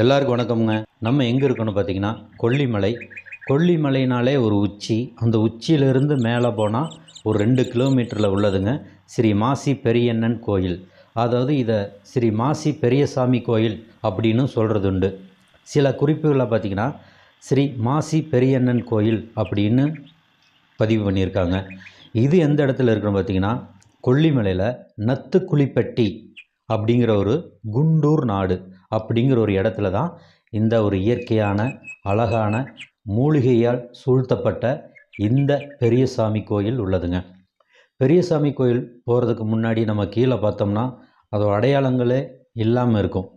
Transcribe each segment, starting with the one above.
எல்லாருக்கும் வணக்கம்ங்க. நம்ம எங்கே இருக்கோன்னு பார்த்தீங்கன்னா கொல்லிமலை. கொல்லிமலைனாலே ஒரு உச்சி. அந்த உச்சியிலிருந்து மேலே போனால் ஒரு ரெண்டு கிலோமீட்டரில் உள்ளதுங்க. ஸ்ரீ மாசி பெரியண்ணன் கோயில். அதாவது இதை ஸ்ரீ மாசி பெரியசாமி கோயில் அப்படின்னு சொல்கிறது உண்டு. சில குறிப்புகளை பார்த்தீங்கன்னா ஸ்ரீ மாசி பெரியண்ணன் கோயில் அப்படின்னு பதிவு பண்ணியிருக்காங்க. இது எந்த இடத்துல இருக்குன்னு பார்த்தீங்கன்னா கொல்லிமலையில் நத்துக்குழிப்பட்டி அப்படிங்கிற ஒரு குண்டூர் நாடு. அப்படிங்கிற ஒரு இடத்துல தான் இந்த ஒரு இயற்கையான அழகான மூலிகையால் சூழ்த்தப்பட்ட இந்த பெரியசாமி கோயில் உள்ளதுங்க. பெரியசாமி கோயில் போகிறதுக்கு முன்னாடி நம்ம கீழே பார்த்தோம்னா அதோட அடையாளங்களே இல்லாமல் இருக்கும்.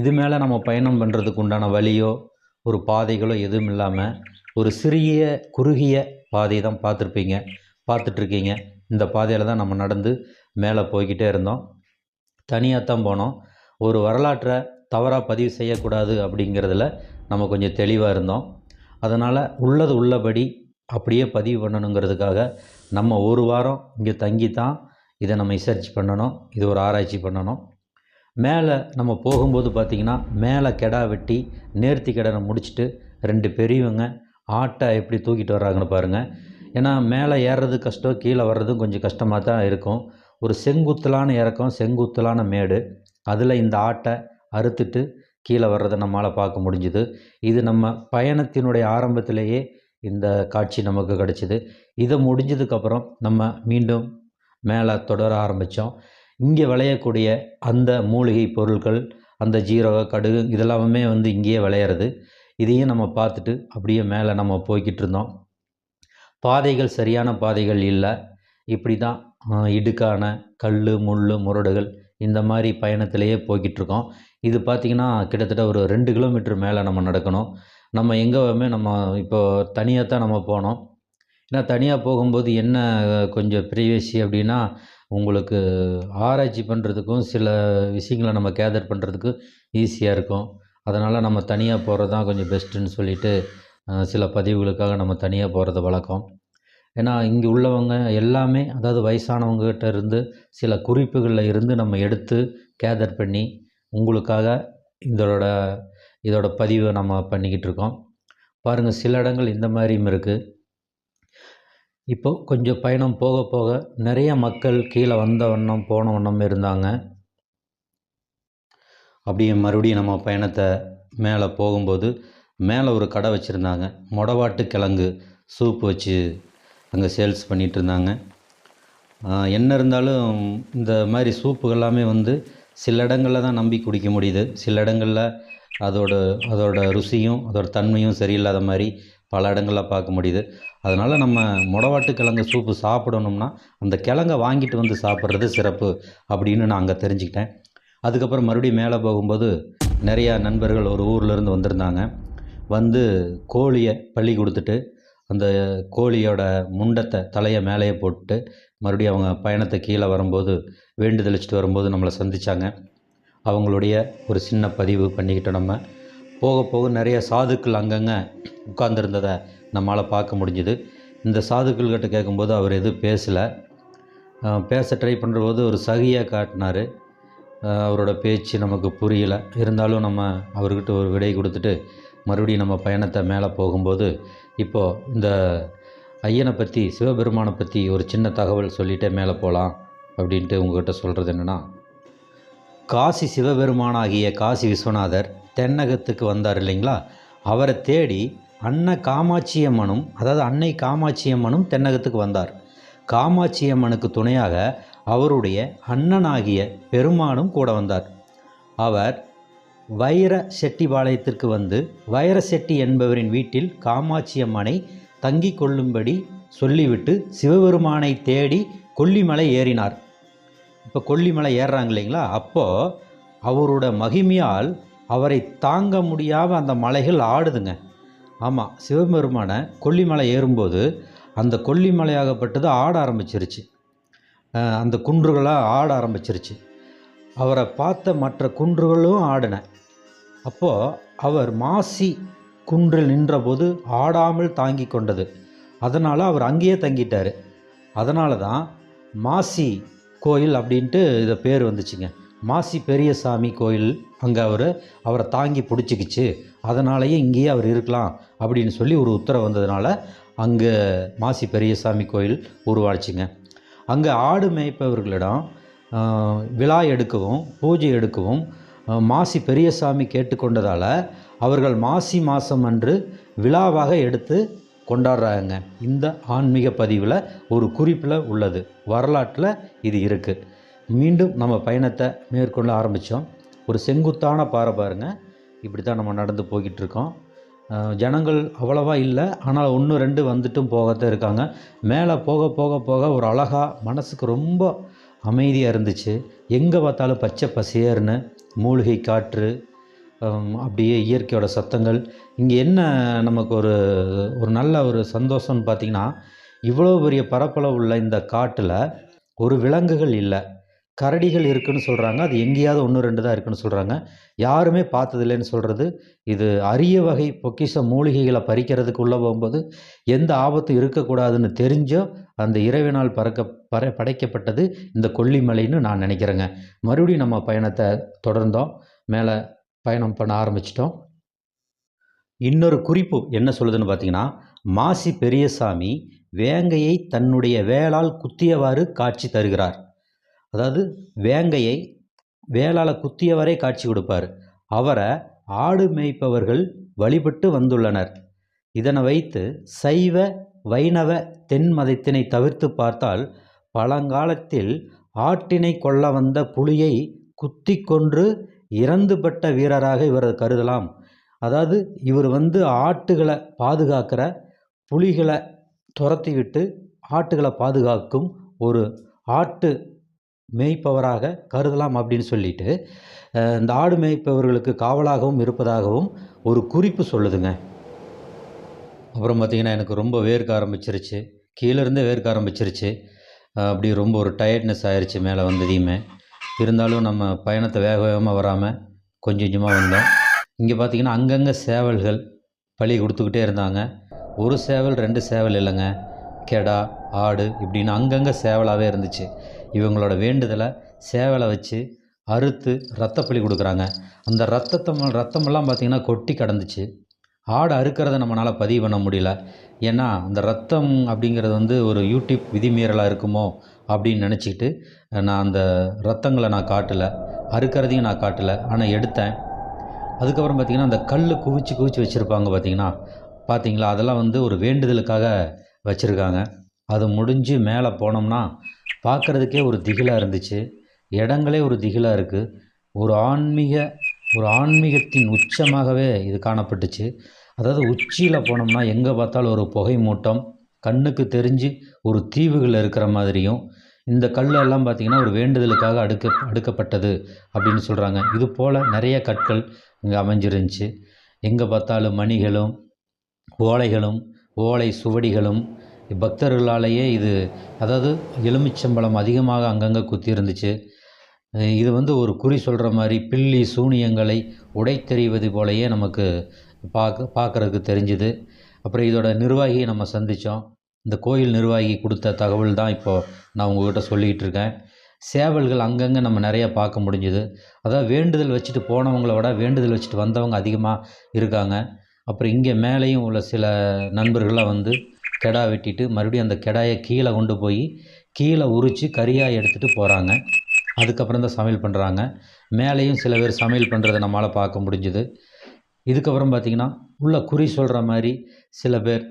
இது மேலே நம்ம பயணம் பண்ணுறதுக்கு உண்டான வழியோ ஒரு பாதைகளோ எதுவும் இல்லாமல் ஒரு சிறிய குறுகிய பாதை தான் பார்த்துருப்பீங்க. பார்த்துட்ருக்கீங்க. இந்த பாதையில் தான் நம்ம நடந்து மேலே போய்கிட்டே இருந்தோம். தனியாக தான் போனோம். ஒரு வரலாற்றை தவறாக பதிவு செய்யக்கூடாது அப்படிங்கிறதுல நம்ம கொஞ்சம் தெளிவாக இருந்தோம். அதனால் உள்ளது உள்ளபடி அப்படியே பதிவு பண்ணணுங்கிறதுக்காக நம்ம ஒரு வாரம் இங்கே தங்கி தான் இதை நம்ம ரிசர்ச் பண்ணணும். இது ஒரு ஆராய்ச்சி பண்ணணும். மேலே நம்ம போகும்போது பார்த்திங்கன்னா மேலே கெடா வெட்டி நேர்த்தி கடனை முடிச்சுட்டு ரெண்டு பெரியவங்க ஆட்டை எப்படி தூக்கிட்டு வர்றாங்கன்னு பாருங்கள் ஏன்னா மேலே ஏறுறது கஷ்டம் கீழே வர்றதும் கொஞ்சம் கஷ்டமாக தான் இருக்கும். ஒரு செங்குத்தலான இறக்கம் செங்குத்தலான மேடு. அதில் இந்த ஆட்டை அறுத்துட்டு கீழே வர்றதை நம்மளால் பார்க்க முடிஞ்சுது. இது நம்ம பயணத்தினுடைய ஆரம்பத்திலேயே இந்த காட்சி நமக்கு கிடச்சிது. இதை முடிஞ்சதுக்கப்புறம் நம்ம மீண்டும் மேலே தொடர ஆரம்பித்தோம் இங்கே விளையக்கூடிய அந்த மூலிகை பொருட்கள் அந்த ஜீரக கடுகு இதெல்லாமே வந்து இங்கேயே விளையிறது. இதையும் நம்ம பார்த்துட்டு அப்படியே மேலே நம்ம போய்கிட்டு இருந்தோம். பாதைகள் சரியான பாதைகள் இல்லை. இப்படி தான் இடுக்கான கல் முள் முரடுகள் இந்த மாதிரி பயணத்திலேயே போய்கிட்டு இருக்கோம் இது பார்த்திங்கன்னா கிட்டத்தட்ட ஒரு ரெண்டு கிலோமீட்டர் மேலே நம்ம நடக்கணும். நம்ம எங்கேவுமே நம்ம இப்போது தனியாக தான் நம்ம போனோம் ஏன்னா தனியாக போகும்போது என்ன கொஞ்சம் ப்ரைவேசி அப்படின்னா உங்களுக்கு ஆராய்ச்சி பண்ணுறதுக்கும் சில விஷயங்களை நம்ம கேதர் பண்ணுறதுக்கு ஈஸியாக இருக்கும். அதனால் நம்ம தனியாக போகிறது தான் கொஞ்சம் பெஸ்ட்டுன்னு சொல்லிவிட்டு சில பதிவுகளுக்காக நம்ம தனியாக போகிறது வழக்கம். ஏன்னா இங்கே உள்ளவங்க எல்லாமே அதாவது வயசானவங்ககிட்ட இருந்து சில குறிப்புகளில் இருந்து நம்ம எடுத்து கேதர் பண்ணி உங்களுக்காக இதோட இதோட பதிவை நம்ம பண்ணிக்கிட்டு இருக்கோம். பாருங்கள் சில இடங்கள் இந்த மாதிரியும் இருக்குது இப்போ கொஞ்சம் பயணம் போக போக நிறைய மக்கள் கீழே வந்த வண்ணம் போன வண்ணம் இருந்தாங்க. அப்படியே மறுபடியும் நம்ம பயணத்தை மேலே போகும்போது மேலே ஒரு கடை வச்சுருந்தாங்க. மொடவாட்டு கிழங்கு சூப் வச்சு அங்கே சேல்ஸ் பண்ணிகிட்டு இருந்தாங்க என்ன இருந்தாலும் இந்த மாதிரி சூப்புகள் எல்லாமே வந்து சில இடங்களில் தான் நம்பி குடிக்க முடியுது. சில இடங்களில் அதோட அதோட ருசியும் அதோட தன்மையும் சரியில்லாத மாதிரி பல இடங்களில் பார்க்க முடியுது. அதனால் நம்ம மொடவாட்டு கிழங்கு சூப்பு சாப்பிடணும்னா அந்த கிழங்கை வாங்கிட்டு வந்து சாப்பிட்றது சிறப்பு அப்படின்னு நான் அங்கே தெரிஞ்சுக்கிட்டேன். அதுக்கப்புறம் மறுபடியும் மேலே போகும்போது நிறையா நண்பர்கள் ஒரு ஊர்லேருந்து வந்திருந்தாங்க. வந்து கோழியை பள்ளி கொடுத்துட்டு அந்த கோழியோட முண்டத்தை தலையை மேலேயே போட்டு மறுபடியும் அவங்க பயணத்தை கீழே வரும்போது வேண்டுதல் வச்சுட்டு வரும்போது நம்மளை சந்தித்தாங்க அவங்களுடைய ஒரு சின்ன பதிவு பண்ணிக்கிட்டோம் நம்ம போக போக நிறைய சாதுக்கள் அங்கங்கே உட்கார்ந்துருந்ததை நம்மளால் பார்க்க முடிஞ்சுது. இந்த சாதுக்கள்கிட்ட கேட்கும்போது அவர் எதுவும் பேசலை. பேச ட்ரை பண்ணுறபோது ஒரு சகியாக காட்டினார். அவரோட பேச்சு நமக்கு புரியலை. இருந்தாலும் நம்ம அவர்கிட்ட ஒரு விடை கொடுத்துட்டு மறுபடியும் நம்ம பயணத்தை மேலே போகும்போது இப்போது இந்த ஐயனை பற்றி சிவபெருமானை பற்றி ஒரு சின்ன தகவல் சொல்லிகிட்டே மேலே போகலாம் அப்படின்ட்டு உங்ககிட்ட சொல்கிறது என்னென்னா காசி சிவபெருமானாகிய காசி விஸ்வநாதர் தென்னகத்துக்கு வந்தார் இல்லைங்களா? அவரை தேடி அன்ன காமாட்சியம்மனும் அதாவது அன்னை காமாட்சியம்மனும் தென்னகத்துக்கு வந்தார். காமாட்சியம்மனுக்கு துணையாக அவருடைய அண்ணனாகிய பெருமானும் கூட வந்தார். அவர் வைர செட்டிபாளையத்திற்கு வந்து வைர செட்டி என்பவரின் வீட்டில் காமாட்சியம்மனை தங்கி கொள்ளும்படி சொல்லிவிட்டு சிவபெருமானை தேடி கொல்லிமலை ஏறினார். இப்போ கொல்லிமலை ஏறுறாங்க இல்லைங்களா? அப்போது அவரோட மகிமையால் அவரை தாங்க முடியாமல் அந்த மலைகள் ஆடுதுங்க. ஆமாம் சிவபெருமானை கொல்லிமலை ஏறும்போது அந்த கொல்லிமலையாகப்பட்டது ஆட ஆரம்பிச்சிருச்சு. அந்த குன்றுகளாக ஆட ஆரம்பிச்சிருச்சு. அவரை பார்த்த மற்ற குன்றுகளும் ஆடின. அப்போது அவர் மாசி குன்றில் நின்றபோது ஆடாமல் தாங்கி கொண்டது. அதனால் அவர் அங்கேயே தங்கிட்டார். அதனால தான் மாசி கோயில் அப்படின்ட்டு இதை பேர் வந்துச்சுங்க. மாசி பெரியசாமி கோயில் அங்கே அவர் அவரை தாங்கி பிடிச்சிக்கிச்சு. அதனாலேயே இங்கேயே அவர் இருக்கலாம் அப்படின்னு சொல்லி ஒரு உத்தரவு வந்ததுனால அங்கே மாசி பெரியசாமி கோயில் உருவாச்சுங்க. அங்கே ஆடு மேய்ப்பவர்களிடம் விழா எடுக்கவும் பூஜை எடுக்கவும் மாசி பெரியசாமி கேட்டுக்கொண்டதால் அவர்கள் மாசி மாதம் அன்று விழாவாக எடுத்து கொண்டாடுறாங்க. இந்த ஆன்மீக பதிவில் ஒரு குறிப்பில் உள்ளது. வரலாற்றில் இது இருக்குது மீண்டும் நம்ம பயணத்தை மேற்கொள்ள ஆரம்பித்தோம் ஒரு செங்குத்தான பாறை பாருங்கள் இப்படி தான் நம்ம நடந்து போய்கிட்டுருக்கோம். ஜனங்கள் அவ்வளவா இல்லை. ஆனால் ஒன்று ரெண்டு வந்துட்டும் போகத்தான் இருக்காங்க. மேலே போக போக போக ஒரு அழகாக மனசுக்கு ரொம்ப அமைதியாக இருந்துச்சு. எங்கே பார்த்தாலும் பச்சை பசேர்னு மூலிகை காற்று அப்படியே இயற்கையோட சத்தங்கள். இங்கே என்ன நமக்கு ஒரு ஒரு நல்ல ஒரு சந்தோஷம்னு பார்த்திங்கன்னா இவ்வளோ பெரிய பரப்பளவு உள்ள இந்த காட்டில் ஒரு விலங்குகள் இல்லை. கரடிகள் இருக்குன்னு சொல்கிறாங்க அது எங்கேயாவது ஒன்று ரெண்டு தான் இருக்குன்னு சொல்கிறாங்க யாருமே பார்த்ததில்லைன்னு சொல்கிறது இது அரிய வகை பொக்கிஷ மூலிகைகளை பறிக்கிறதுக்குள்ளே போகும்போது எந்த ஆபத்தும் இருக்கக்கூடாதுன்னு தெரிஞ்சோ அந்த இறைவனால் பறக்க பற படைக்கப்பட்டது இந்த கொல்லிமலைன்னு நான் நினைக்கிறேங்க. மறுபடியும் நம்ம பயணத்தை தொடர்ந்தோம். மேலே பயணம் பண்ண ஆரம்பிச்சிட்டோம். இன்னொரு குறிப்பு என்ன சொல்லுதுன்னு பார்த்தீங்கன்னா மாசி பெரியசாமி வேங்கையை தன்னுடைய வேளால் குத்தியவாறு காட்சி தருகிறார். அதாவது வேங்கையை வேளால் குத்தியவரை காட்சி கொடுப்பார். அவரை ஆடு மேய்ப்பவர்கள் வழிபட்டு வந்துள்ளனர். இதனை வைத்து சைவ வைணவ தென் மதத்தினை தவிர்த்து பார்த்தால் பழங்காலத்தில் ஆட்டினை கொல்ல வந்த புலியை குத்தி கொன்று இறந்துபட்ட வீரராக இவரை கருதலாம். அதாவது இவர் வந்து ஆட்டுகளை பாதுகாக்கிற புலிகளை துரத்தி விட்டு ஆட்டுகளை பாதுகாக்கும் ஒரு ஆட்டு மேய்ப்பவராக கருதலாம் அப்படின்னு சொல்லிட்டு இந்த ஆடு மேய்ப்பவர்களுக்கு காவலாகவும் இருப்பதாகவும் ஒரு குறிப்பு சொல்லுதுங்க. அப்புறம் பார்த்திங்கன்னா எனக்கு ரொம்ப வேர்க்க ஆரம்பிச்சிருச்சு. கீழே இருந்தே வேர்க்க ஆரம்பிச்சிருச்சு. அப்படி ரொம்ப ஒரு டயர்ட்னஸ் ஆயிடுச்சு மேலே வந்ததையுமே. இருந்தாலும் நம்ம பயணத்தை வேக வேகமாக வராமல் கொஞ்சம் கொஞ்சமாக வந்தோம். இங்கே பார்த்திங்கன்னா அங்கங்கே சேவல்கள் பழி கொடுத்துக்கிட்டே இருந்தாங்க. ஒரு சேவல் ரெண்டு சேவல் இல்லைங்க. கெடா ஆடு இப்படின்னு அங்கங்கே சேவலாகவே இருந்துச்சு. இவங்களோட வேண்டுதலை சேவலை வச்சு அறுத்து ரத்தப்பலி கொடுக்குறாங்க. அந்த ரத்தத்தை ரத்தமெல்லாம் பார்த்திங்கன்னா கொட்டி கிடந்துச்சு. ஆடு அறுக்கிறத நம்மளால் பதிவு பண்ண முடியல. ஏன்னா அந்த ரத்தம் அப்படிங்கிறது வந்து ஒரு யூடியூப் விதிமீறலாக இருக்குமோ அப்படின்னு நினச்சிக்கிட்டு நான் அந்த ரத்தங்களை நான் காட்டலை. அறுக்கிறதையும் நான் காட்டலை. ஆனால் எடுத்தேன். அதுக்கப்புறம் பார்த்திங்கன்னா அந்த கல் குவிச்சு குவிச்சு வச்சுருப்பாங்க பார்த்தீங்கன்னா பார்த்திங்களா? அதெல்லாம் வந்து ஒரு வேண்டுதலுக்காக வச்சுருக்காங்க. அது முடிஞ்சு மேலே போனோம்னா பார்க்குறதுக்கே ஒரு திகிலாக இருந்துச்சு. இடங்களே ஒரு திகிலாக இருக்குது ஒரு ஆன்மீக ஒரு ஆன்மீகத்தின் உச்சமாகவே இது காணப்பட்டுச்சு. அதாவது உச்சியில் போனோம்னா எங்கே பார்த்தாலும் ஒரு புகை மூட்டம் கண்ணுக்கு தெரிஞ்சு ஒரு தீவுகள் இருக்கிற மாதிரியும் இந்த கல்லெல்லாம் பார்த்திங்கன்னா ஒரு வேண்டுதலுக்காக அடுக்க அடுக்கப்பட்டது அப்படின்னு சொல்கிறாங்க இது போல் நிறைய கற்கள் இங்கே அமைஞ்சிருந்துச்சு. எங்கே பார்த்தாலும் மணிகளும் ஓலைகளும் ஓலை சுவடிகளும் பக்தர்களாலேயே இது அதாவது எலுமிச்சம்பழம் அதிகமாக அங்கங்கே குத்தி இருந்துச்சு இது வந்து ஒரு குறி சொல்கிற மாதிரி பில்லி சூனியங்களை உடைத்தெறிவது போலயே நமக்கு பார்க்க பார்க்குறதுக்கு தெரிஞ்சுது. அப்புறம் இதோட நிர்வாகியை நம்ம சந்தித்தோம் இந்த கோயில் நிர்வாகி கொடுத்த தகவல் தான் இப்போது நான் உங்கள்கிட்ட சொல்லிக்கிட்டு இருக்கேன் சேவல்கள் அங்கங்கே நம்ம நிறையா பார்க்க முடிஞ்சுது. அதாவது வேண்டுதல் வச்சுட்டு போனவங்கள விட வேண்டுதல் வச்சுட்டு வந்தவங்க அதிகமாக இருக்காங்க. அப்புறம் இங்கே மேலேயும் உள்ள சில நண்பர்கள்லாம் வந்து கெடா வெட்டிட்டு மறுபடியும் அந்த கெடாயை கீழே கொண்டு போய் கீழே உரித்து கறியாக எடுத்துகிட்டு போகிறாங்க அதுக்கப்புறம் தான் சமையல் பண்ணுறாங்க மேலேயும் சில பேர் சமையல் பண்ணுறதை நம்மளால் பார்க்க முடிஞ்சுது. இதுக்கப்புறம் பார்த்திங்கன்னா உள்ள குறி சொல்கிற மாதிரி சில பேர்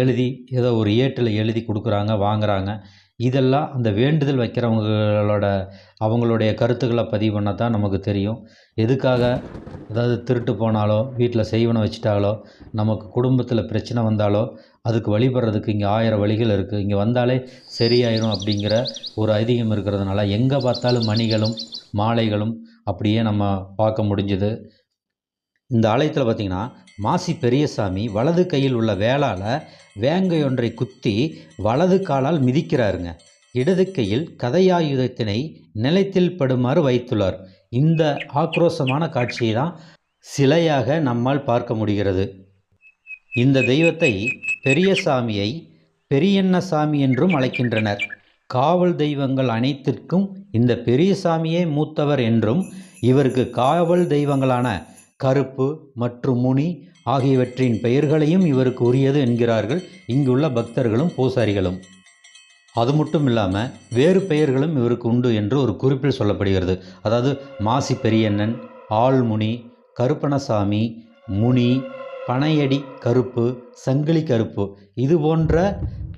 எழுதி ஏதோ ஒரு ஏட்டில் எழுதி கொடுக்குறாங்க வாங்குறாங்க. இதெல்லாம் அந்த வேண்டுதல் வைக்கிறவங்களோட அவங்களுடைய கருத்துக்களை பதிவு பண்ண தான் நமக்கு தெரியும். எதுக்காக அதாவது திருட்டு போனாலோ வீட்டில் செய்வனை வச்சுட்டாலோ நமக்கு குடும்பத்தில் பிரச்சனை வந்தாலோ அதுக்கு வழிபடுறதுக்கு இங்கே ஆயிரம் வழிகள் இருக்குது இங்கே வந்தாலே சரியாயிரும் அப்படிங்கிற ஒரு ஐதீகம் இருக்கிறதுனால எங்கே பார்த்தாலும் மணிகளும் மாலைகளும் அப்படியே நம்ம பார்க்க முடிஞ்சுது. இந்த ஆலயத்தில் பார்த்திங்கன்னா மாசி பெரியசாமி வலது கையில் உள்ள வேளால் வேங்கை ஒன்றை குத்தி வலது காலால் மிதிக்கிறாருங்க. இடது கையில் கதையாயுதத்தினை நிலத்தில் படுமாறு வைத்துள்ளார். இந்த ஆக்ரோஷமான காட்சியை தான் சிலையாக நம்மால் பார்க்க முடிகிறது. இந்த தெய்வத்தை பெரியசாமியை பெரியண்ணசாமி என்றும் அழைக்கின்றனர். காவல் தெய்வங்கள் அனைத்திற்கும் இந்த பெரியசாமியே மூத்தவர் என்றும் இவருக்கு காவல் தெய்வங்களான கருப்பு மற்றும் முனி ஆகியவற்றின் பெயர்களையும் இவருக்கு உரியது என்கிறார்கள். இங்குள்ள பக்தர்களும் பூசாரிகளும். அது மட்டும் இல்லாமல் வேறு பெயர்களும் இவருக்கு உண்டு என்று ஒரு குறிப்பில் சொல்லப்படுகிறது. அதாவது மாசி பெரியண்ணன் ஆள்முனி கருப்பணசாமி முனி பனையடி கருப்பு சங்கிலி கருப்பு இது போன்ற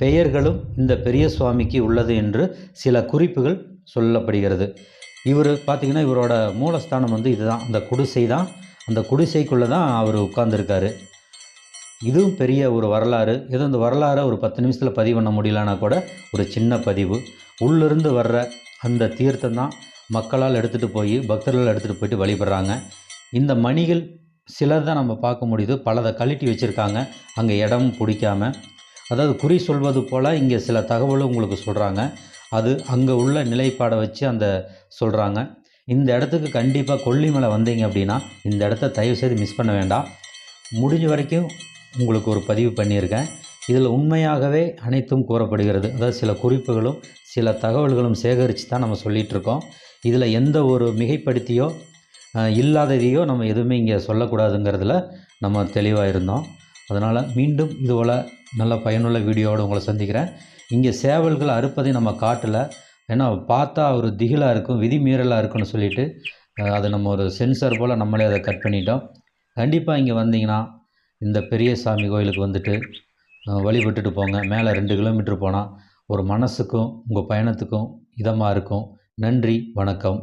பெயர்களும் இந்த பெரிய சுவாமிக்கு உள்ளது என்று சில குறிப்புகள் சொல்லப்படுகிறது. இவர் பார்த்திங்கன்னா இவரோட மூலஸ்தானம் வந்து இதுதான். அந்த குடிசை தான் அந்த குடிசைக்குள்ளே தான் அவர் உட்கார்ந்துருக்காரு. இதுவும் பெரிய ஒரு வரலாறு. இது இந்த வரலாறை ஒரு பத்து நிமிஷத்தில் பதிவு பண்ண முடியலன்னா கூட ஒரு சின்ன பதிவு. உள்ளிருந்து வர்ற அந்த தீர்த்தம் தான் மக்களால் எடுத்துகிட்டு போய் பக்தர்கள் எடுத்துகிட்டு போயிட்டு வழிபடுறாங்க. இந்த மணிகள் சிலர் தான் நம்ம பார்க்க முடியுது. பலதை கழட்டி வச்சுருக்காங்க. அங்கே இடம் பிடிக்காமல் அதாவது குறி சொல்வது போல் இங்கே சில தகவலும் உங்களுக்கு சொல்கிறாங்க அது அங்கே உள்ள நிலைப்பாடை வச்சு அந்த சொல்கிறாங்க இந்த இடத்துக்கு கண்டிப்பாக கொல்லிமலை வந்தீங்க அப்படின்னா இந்த இடத்த தயவுசெய்து மிஸ் பண்ண வேண்டாம். முடிஞ்ச வரைக்கும் உங்களுக்கு ஒரு பதிவு பண்ணியிருக்கேன். இதில் உண்மையாகவே அனைத்தும் கூறப்படுகிறது. அதாவது சில குறிப்புகளும் சில தகவல்களும் சேகரித்து தான் நம்ம சொல்லிகிட்ருக்கோம் இதில் எந்த ஒரு மிகைப்படுத்தியோ இல்லாததையோ நம்ம எதுவுமே இங்கே சொல்லக்கூடாதுங்கிறதுல நம்ம தெளிவாக இருந்தோம் அதனால் மீண்டும் இதுபோல் நல்ல பயனுள்ள வீடியோவோடு உங்களை சந்திக்கிறேன். இங்கே சேவல்கள் அறுப்பதை நம்ம காட்டலை. ஏன்னா பார்த்தா ஒரு திகிலாக இருக்கும் விதிமீறலாக இருக்குன்னு சொல்லிட்டு அதை நம்ம ஒரு சென்சார் போல் நம்மளே அதை கட் பண்ணிட்டோம். கண்டிப்பாக இங்கே வந்தீங்கன்னா இந்த பெரிய சாமி கோயிலுக்கு வந்துட்டு வழிபட்டுட்டு போங்க. மேலே ரெண்டு கிலோமீட்டர் போனால் ஒரு மனசுக்கும் உங்கள் பயணத்துக்கும் இதமாக இருக்கும். நன்றி வணக்கம்.